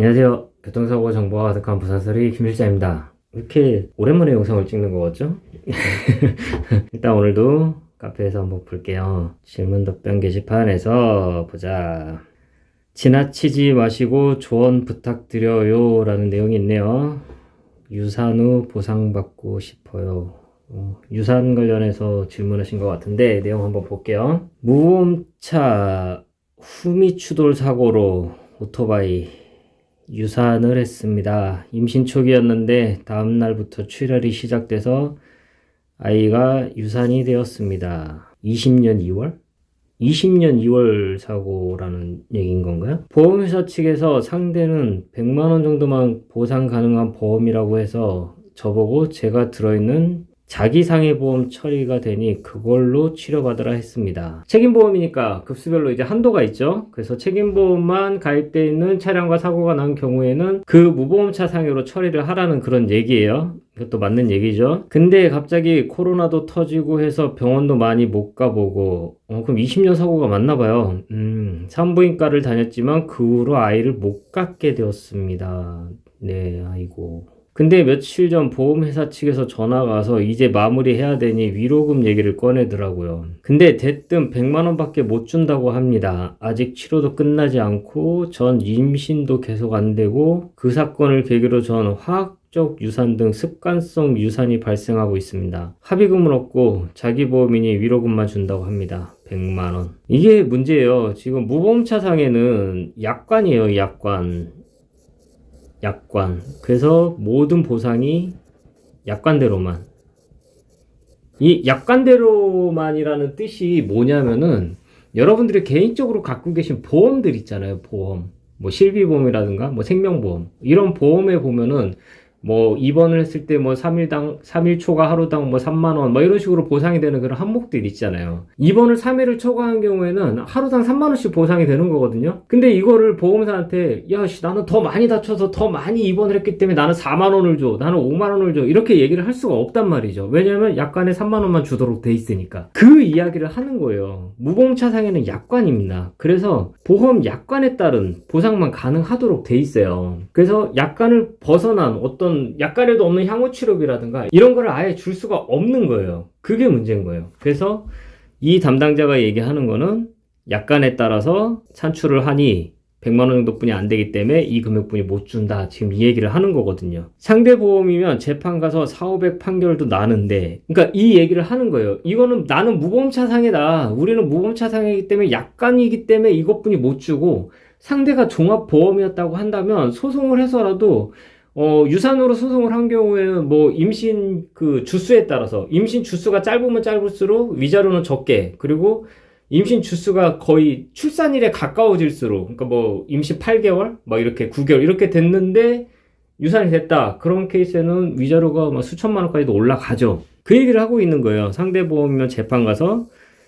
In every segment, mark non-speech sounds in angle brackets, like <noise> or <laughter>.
안녕하세요. 교통사고 정보가 가득한 부산서리 김실자입니다. 이렇게 오랜만에 영상을 찍는 거 같죠? <laughs> 일단 오늘도 카페에서 한번 볼게요. 질문 답변 게시판에서 보자. 지나치지 마시고 조언 부탁드려요 라는 내용이 있네요. 유산 후 보상받고 싶어요. 어, 유산 관련해서 질문하신 것 같은데 내용 한번 볼게요. 무보험차 후미 추돌 사고로 오토바이 유산을 했습니다. 임신 초기였는데 다음 날부터 출혈이 시작돼서 아이가 유산이 되었습니다. 20년 2월? 20년 2월 사고라는 얘기인 건가요? 보험회사 측에서 상대는 100만 원 정도만 보상 가능한 보험이라고 해서 저보고 제가 들어있는 자기상해보험 처리가 되니 그걸로 치료받으라 했습니다. 책임보험이니까 급수별로 이제 한도가 있죠. 그래서 책임보험만 가입되어 있는 차량과 사고가 난 경우에는 그 무보험차 상해로 처리를 하라는 그런 얘기예요. 이것도 맞는 얘기죠. 근데 갑자기 코로나도 터지고 해서 병원도 많이 못 가보고 어, 그럼 20년 사고가 맞나 봐요. 음, 산부인과를 다녔지만 그 후로 아이를 못 갖게 되었습니다. 네, 아이고. 근데 며칠 전 보험회사 측에서 전화가 와서 이제 마무리해야 되니 위로금 얘기를 꺼내더라고요. 근데 대뜸 100만원 밖에 못 준다고 합니다. 아직 치료도 끝나지 않고 전 임신도 계속 안 되고 그 사건을 계기로 전 화학 적 유산 등 습관성 유산이 발생하고 있습니다. 합의금은 없고 자기 보험이니 위로금만 준다고 합니다. 100만원. 이게 문제예요. 지금 무보험차 상에는 약관이에요, 약관. 약관. 그래서 모든 보상이 약관대로만. 이 약관대로만이라는 뜻이 뭐냐면은 여러분들이 개인적으로 갖고 계신 보험들 있잖아요. 보험. 뭐 실비보험이라든가 뭐 생명보험. 이런 보험에 보면은 뭐 입원을 했을 때 뭐 3일당 3일 초과 하루당 뭐 3만 원 뭐 이런 식으로 보상이 되는 그런 항목들이 있잖아요. 입원을 3일을 초과한 경우에는 하루당 3만 원씩 보상이 되는 거거든요. 근데 이거를 보험사한테 야씨 나는 더 많이 다쳐서 더 많이 입원을 했기 때문에 나는 4만 원을 줘. 나는 5만 원을 줘. 이렇게 얘기를 할 수가 없단 말이죠. 왜냐면 약관에 3만 원만 주도록 돼 있으니까. 그 이야기를 하는 거예요. 무보험차상에는 약관입니다. 그래서 보험 약관에 따른 보상만 가능하도록 돼 있어요. 그래서 약관을 벗어난 어떤 약관에도 없는 향후 치료비라든가 이런 거를 아예 줄 수가 없는 거예요. 그게 문제인 거예요. 그래서 이 담당자가 얘기하는 거는 약관에 따라서 산출을 하니 100만 원 정도뿐이 안 되기 때문에 이 금액뿐이 못 준다. 지금 이 얘기를 하는 거거든요. 상대 보험이면 재판 가서 4, 500 판결도 나는데, 그러니까 이 얘기를 하는 거예요. 이거는 나는 무보험차 상해다. 우리는 무보험차 상해이기 때문에 약관이기 때문에 이것뿐이 못 주고 상대가 종합보험이었다고 한다면 소송을 해서라도 어, 유산으로 소송을 한 경우에는 뭐 임신 그 주수에 따라서 임신 주수가 짧으면 짧을수록 위자료는 적게 그리고 임신 주수가 거의 출산일에 가까워질수록 그러니까 뭐 임신 8개월? 막 이렇게 9개월? 이렇게 됐는데 유산이 됐다. 그런 케이스에는 위자료가 막 수천만 원까지도 올라가죠. 그 얘기를 하고 있는 거예요. 상대 보험이면 재판 가서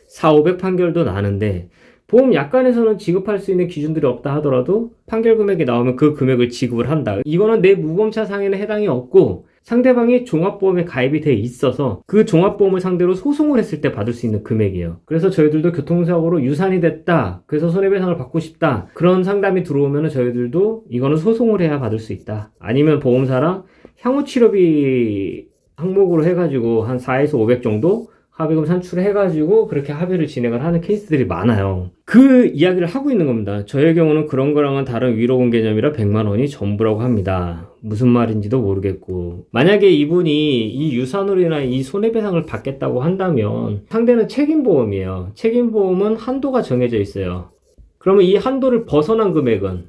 4, 500 판결도 나는데 보험 약관에서는 지급할 수 있는 기준들이 없다 하더라도 판결 금액이 나오면 그 금액을 지급을 한다. 이거는 내 무보험차 상에는 해당이 없고 상대방이 종합보험에 가입이 돼 있어서 그 종합보험을 상대로 소송을 했을 때 받을 수 있는 금액이에요. 그래서 저희들도 교통사고로 유산이 됐다. 그래서 손해배상을 받고 싶다. 그런 상담이 들어오면 저희들도 이거는 소송을 해야 받을 수 있다. 아니면 보험사랑 향후 치료비 항목으로 해가지고 한 4에서 500 정도 합의금 산출을 해가지고 그렇게 합의를 진행을 하는 케이스들이 많아요. 그 이야기를 하고 있는 겁니다. 저의 경우는 그런 거랑은 다른 위로금 개념이라 100만 원이 전부라고 합니다. 무슨 말인지도 모르겠고. 만약에 이분이 이 유산으로 인한 이 손해배상을 받겠다고 한다면 상대는 책임보험이에요. 책임보험은 한도가 정해져 있어요. 그러면 이 한도를 벗어난 금액은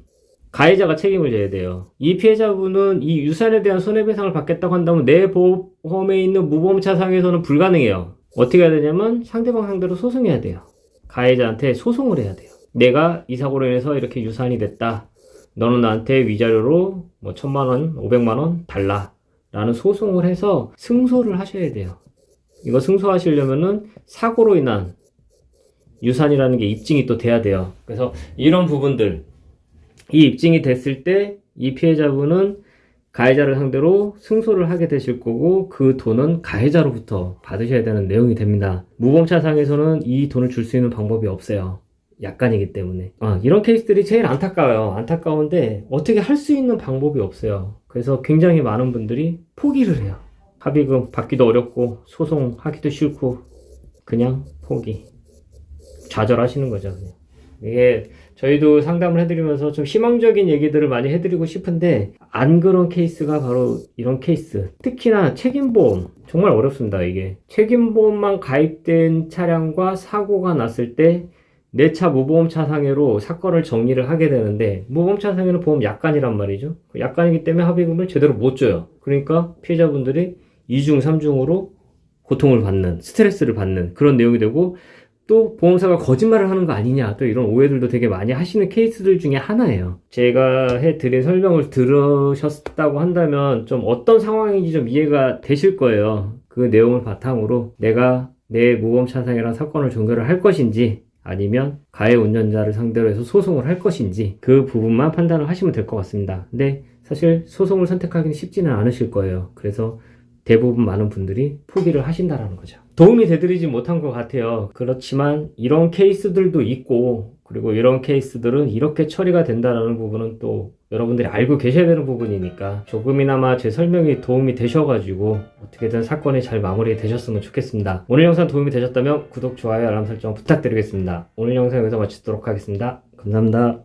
가해자가 책임을 져야 돼요. 이 피해자분은 이 유산에 대한 손해배상을 받겠다고 한다면 내 보험에 있는 무보험차 상에서는 불가능해요. 어떻게 해야 되냐면 상대방 상대로 소송해야 돼요. 가해자한테 소송을 해야 돼요. 내가 이 사고로 인해서 이렇게 유산이 됐다. 너는 나한테 위자료로 뭐 천만 원, 오백만 원 달라. 라는 소송을 해서 승소를 하셔야 돼요. 이거 승소하시려면은 사고로 인한 유산이라는 게 입증이 또 돼야 돼요. 그래서 이런 부분들, 이 입증이 됐을 때 이 피해자분은 가해자를 상대로 승소를 하게 되실 거고 그 돈은 가해자로부터 받으셔야 되는 내용이 됩니다. 무보험차상에서는 이 돈을 줄 수 있는 방법이 없어요. 약간이기 때문에 아, 이런 케이스들이 제일 안타까워요. 안타까운데 어떻게 할 수 있는 방법이 없어요. 그래서 굉장히 많은 분들이 포기를 해요. 합의금 받기도 어렵고 소송하기도 싫고 그냥 포기. 좌절하시는 거죠. 그냥. 이게 저희도 상담을 해드리면서 좀 희망적인 얘기들을 많이 해드리고 싶은데 안 그런 케이스가 바로 이런 케이스. 특히나 책임보험 정말 어렵습니다. 이게 책임보험만 가입된 차량과 사고가 났을 때 내 차 무보험차 상해로 사건을 정리를 하게 되는데 무보험차 상해는 보험 약관이란 말이죠. 그 약관이기 때문에 합의금을 제대로 못 줘요. 그러니까 피해자분들이 2중, 3중으로 고통을 받는, 스트레스를 받는 그런 내용이 되고 또 보험사가 거짓말을 하는 거 아니냐 또 이런 오해들도 되게 많이 하시는 케이스들 중에 하나예요. 제가 해드린 설명을 들으셨다고 한다면 좀 어떤 상황인지 좀 이해가 되실 거예요. 그 내용을 바탕으로 내가 내 무보험 차상이란 사건을 종결을 할 것인지 아니면 가해 운전자를 상대로 해서 소송을 할 것인지 그 부분만 판단을 하시면 될 것 같습니다. 근데 사실 소송을 선택하기는 쉽지는 않으실 거예요. 그래서 대부분 많은 분들이 포기를 하신다라는 거죠. 도움이 되드리지 못한 것 같아요. 그렇지만 이런 케이스들도 있고 그리고 이런 케이스들은 이렇게 처리가 된다라는 부분은 또 여러분들이 알고 계셔야 되는 부분이니까 조금이나마 제 설명이 도움이 되셔가지고 어떻게든 사건이 잘 마무리 되셨으면 좋겠습니다. 오늘 영상 도움이 되셨다면 구독, 좋아요, 알람 설정 부탁드리겠습니다. 오늘 영상 여기서 마치도록 하겠습니다. 감사합니다.